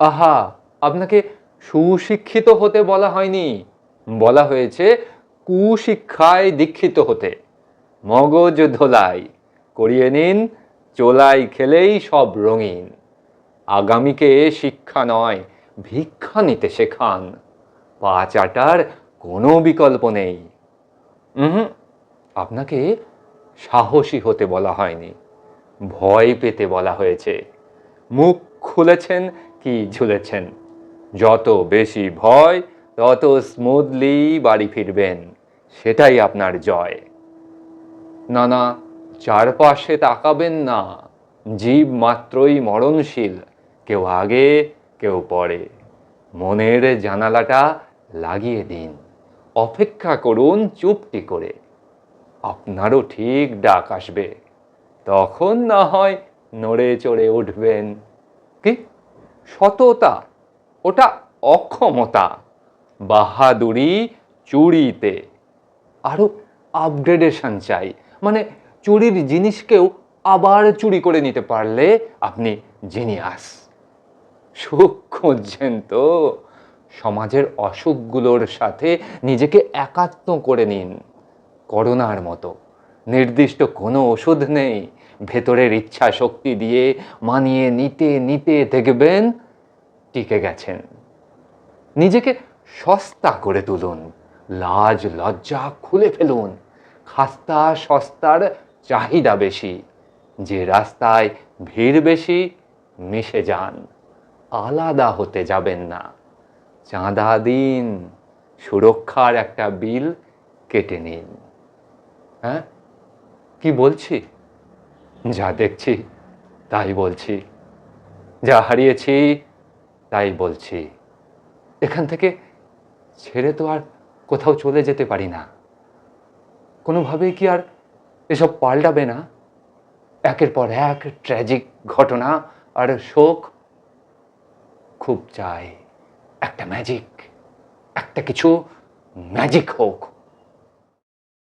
আহা, আপনাকে সুশিক্ষিত হতে বলা হয়নি। বলা হয়েছে, কুশিক্ষায় দীক্ষিত হতে। মগজ ধোলাই, করিয়ে নিন, চোলাই খেলেই সব রঙিন। আগামীকে শিক্ষা নয়, ভিক্ষা নিতে শেখান। পা চাটার কোনো বিকল্প নেই। হুম, আপনাকে সাহসী হতে বলা হয়নি। ভয় পেতে বলা হয়েছে। মুখ খুলেছেন কি ঝুলেছেন? যত বেশি ভয়, তত স্মুথলি বাড়ি ফিরবেন। সেটাই আপনার জয়। না না চারপাশে তাকাবেন না। জীব মাত্রই মরণশীল। কেউ আগে, কেউ পরে। মনের জানালাটা লাগিয়ে দিন। অপেক্ষা করুন চুপটি করে। আপনারও ঠিক ডাক আসবে। তখন না হয় নড়ে চড়ে উঠবেন। কি? সততা, ওটা অক্ষমতা, বাহাদুরি চুরিতে। আরও আপগ্রেডেশন চাই। মানে চুরির জিনিসকেও আবার চুরি করে নিতে পারলে আপনি জিনিয়াস সুখ খুঁজছেন তো? সমাজের অসুখগুলোর সাথে নিজেকে একাত্ম করে নিন। করোনার মতো। নির্দিষ্ট কোনো ওষুধ নেই। ভেতরের ইচ্ছা শক্তি দিয়ে মানিয়ে নিতে নিতে দেখবেন টিকে গেছেন। নিজেকে সস্তা করে তুলুন, লাজ, লজ্জা খুলে ফেলুন। খাস্তা সস্তার চাহিদা বেশি, যে রাস্তায় ভিড় বেশি মিশে যান। আলাদা হতে যাবেন না। চাঁদা দিন, সুরক্ষার একটা বিল কেটে নিন। হ্যাঁ? কি বলছি? যা দেখছি, তাই বলছি। যা হারিয়েছি, তাই বলছি। এখান থেকে ছেড়ে তো আর কোথাও চলে যেতে পারি না। কোনোভাবেই কি আর এসব পাল্টাবে না? একের পর এক ট্র্যাজিক ঘটনা আর শোক খুব চাই। একটা ম্যাজিক একটা কিছু ম্যাজিক হোক।